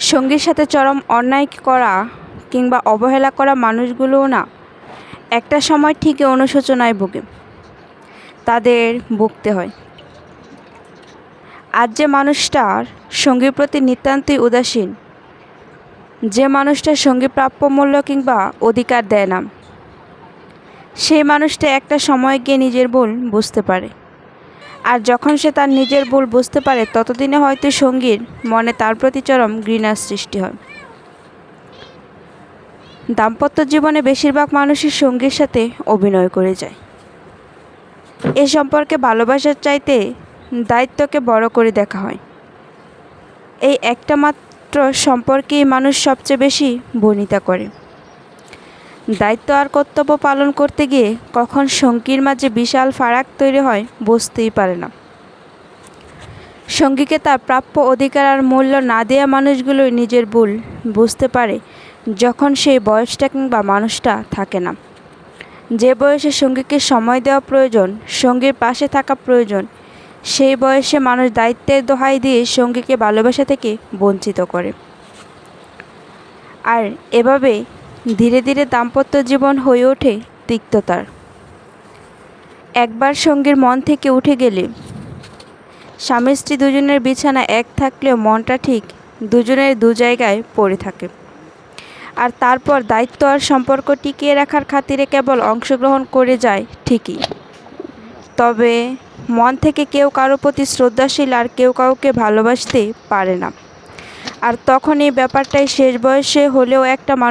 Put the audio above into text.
সঙ্গীর সাথে চরম অন্যায় করা কিংবা অবহেলা করা মানুষগুলোও না, একটা সময় ঠিকই অনুশোচনায় ভোগে। তাদের ভুগতে হয়। আজ যে মানুষটার সঙ্গীর প্রতি নিতান্তই উদাসীন, যে মানুষটা সঙ্গী প্রাপ্য মূল্য কিংবা অধিকার দেয় না, সেই মানুষটা একটা সময় গিয়ে নিজের ভুল বুঝতে পারে। আর যখন সে তার নিজের ভুল বুঝতে পারে, ততদিনে হয়তো সঙ্গীর মনে তার প্রতি চরম ঘৃণার সৃষ্টি হয়। দাম্পত্য জীবনে বেশিরভাগ মানুষই সঙ্গীর সাথে অভিনয় করে যায়। এ সম্পর্কে ভালোবাসার চাইতে দায়িত্বকে বড় করে দেখা হয়। এই একটা মাত্র সম্পর্কেই মানুষ সবচেয়ে বেশি বর্ণিতা করে। দায়িত্ব আর কর্তব্য পালন করতে গিয়ে কখন সঙ্গীর মাঝে বিশাল ফারাক তৈরি হয় বুঝতেই পারে না। সঙ্গীকে তার প্রাপ্য অধিকার আর মূল্য না দেওয়া মানুষগুলোই নিজের ভুল বুঝতে পারে যখন সেই বয়সটা কিংবা মানুষটা থাকে না। যে বয়সে সঙ্গীকে সময় দেওয়া প্রয়োজন, সঙ্গীর পাশে থাকা প্রয়োজন, সেই বয়সে মানুষ দায়িত্বের দোহাই দিয়ে সঙ্গীকে ভালোবাসা থেকে বঞ্চিত করে। আর এভাবে ধীরে ধীরে দাম্পত্য জীবন হয়ে ওঠে তিক্ততার। একবার সঙ্গীর মন থেকে উঠে গেলে স্বামী স্ত্রী দুজনের বিছানা এক থাকলেও মনটা ঠিক দুজনের দু জায়গায় পড়ে থাকে। আর তারপর দায়িত্ব আর সম্পর্ক টিকিয়ে রাখার খাতিরে কেবল অংশগ্রহণ করে যায় ঠিকই। তবে মন থেকে কেউ কারও প্রতি শ্রদ্ধাশীল আর কেউ কাউকে ভালোবাসতে পারে না। আর তখন এই ব্যাপারটাই শেষ বয়সে হলেও একটা মানুষ